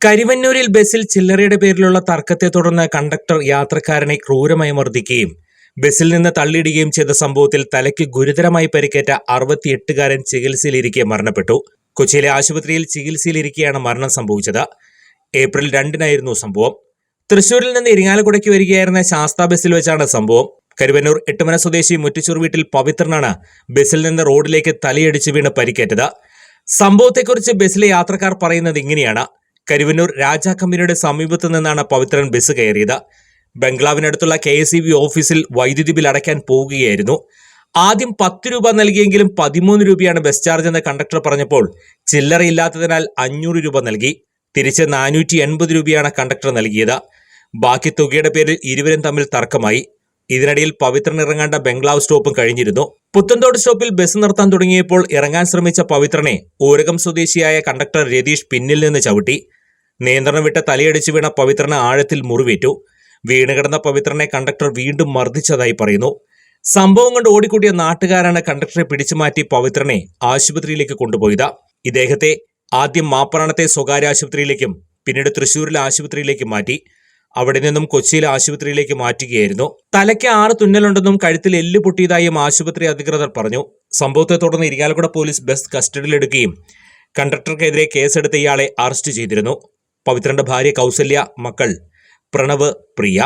കരിവന്നൂരിൽ ബസ്സിൽ ചില്ലറയുടെ പേരിലുള്ള തർക്കത്തെ തുടർന്ന് കണ്ടക്ടർ യാത്രക്കാരനെ ക്രൂരമായി മർദ്ദിക്കുകയും ബസ്സിൽ നിന്ന് തള്ളിയിടുകയും ചെയ്ത സംഭവത്തിൽ തലയ്ക്ക് ഗുരുതരമായി പരിക്കേറ്റ അറുപത്തിയെട്ടുകാരൻ ചികിത്സയിലിരിക്കെ മരണപ്പെട്ടു. കൊച്ചിയിലെ ആശുപത്രിയിൽ ചികിത്സയിലിരിക്കെയാണ് മരണം സംഭവിച്ചത്. ഏപ്രിൽ രണ്ടിനായിരുന്നു സംഭവം. തൃശൂരിൽ നിന്ന് ഇരിങ്ങാലക്കുടയ്ക്ക് വരികയായിരുന്ന ശാസ്ത ബസ്സിൽ വെച്ചാണ് സംഭവം. കരുവന്നൂർ എട്ടുമന സ്വദേശി മുറ്റിച്ചൂർ വീട്ടിൽ പവിത്രനാണ് ബസ്സിൽ നിന്ന് റോഡിലേക്ക് തലയടിച്ച് വീണ് പരിക്കേറ്റത്. സംഭവത്തെക്കുറിച്ച് ബസ്സിലെ യാത്രക്കാർ പറയുന്നത് ഇങ്ങനെയാണ്. കരുവന്നൂർ രാജാ കമ്പനിയുടെ സമീപത്ത് നിന്നാണ് പവിത്രൻ ബസ് കയറിയത്. ബംഗ്ലാവിനടുത്തുള്ള കെ എസ് ഓഫീസിൽ വൈദ്യുതി ബിൽ അടയ്ക്കാൻ പോവുകയായിരുന്നു. ആദ്യം പത്ത് രൂപ നൽകിയെങ്കിലും പതിമൂന്ന് രൂപയാണ് ബസ് ചാർജ് എന്ന് കണ്ടക്ടർ പറഞ്ഞപ്പോൾ ചില്ലറയില്ലാത്തതിനാൽ അഞ്ഞൂറ് രൂപ നൽകി. തിരിച്ച് നാനൂറ്റി എൺപത് രൂപയാണ് കണ്ടക്ടർ നൽകിയത്. ബാക്കി തുകയുടെ പേരിൽ ഇരുവരും തമ്മിൽ തർക്കമായി. ഇതിനിടയിൽ പവിത്രൻ ഇറങ്ങേണ്ട ബംഗ്ലാവ് സ്റ്റോപ്പും കഴിഞ്ഞിരുന്നു. പുത്തൻതോട് സ്റ്റോപ്പിൽ ബസ് നിർത്താൻ തുടങ്ങിയപ്പോൾ ഇറങ്ങാൻ ശ്രമിച്ച പവിത്രനെ ഊരകം സ്വദേശിയായ കണ്ടക്ടർ രതീഷ് പിന്നിൽ നിന്ന് ചവിട്ടി. നിയന്ത്രണം വിട്ട തലയടിച്ചു വീണ പവിത്രന് ആഴത്തിൽ മുറിവേറ്റു. വീണുകിടന്ന പവിത്രനെ കണ്ടക്ടർ വീണ്ടും മർദ്ദിച്ചതായി പറയുന്നു. സംഭവം കൊണ്ട് ഓടിക്കൂടിയ നാട്ടുകാരാണ് കണ്ടക്ടറെ പിടിച്ചുമാറ്റി പവിത്രനെ ആശുപത്രിയിലേക്ക് കൊണ്ടുപോയത്. ഇദ്ദേഹത്തെ ആദ്യം മാപ്പറാണത്തെ സ്വകാര്യ ആശുപത്രിയിലേക്കും പിന്നീട് തൃശൂരിലെ ആശുപത്രിയിലേക്ക് മാറ്റി. അവിടെ നിന്നും കൊച്ചിയിലെ ആശുപത്രിയിലേക്ക് മാറ്റുകയായിരുന്നു. തലയ്ക്ക് ആറ് തുന്നലുണ്ടെന്നും കഴുത്തിൽ എല്ല് പൊട്ടിയതായും ആശുപത്രി അധികൃതർ പറഞ്ഞു. സംഭവത്തെ തുടർന്ന് ഇരിങ്ങാലക്കുട പോലീസ് ബസ് കസ്റ്റഡിയിലെടുക്കുകയും കണ്ടക്ടർക്കെതിരെ കേസെടുത്ത് ഇയാളെ അറസ്റ്റ് ചെയ്തിരുന്നു. പവിത്രന്റെ ഭാര്യ കൗസല്യ മക്കൾ പ്രണവ് പ്രിയ.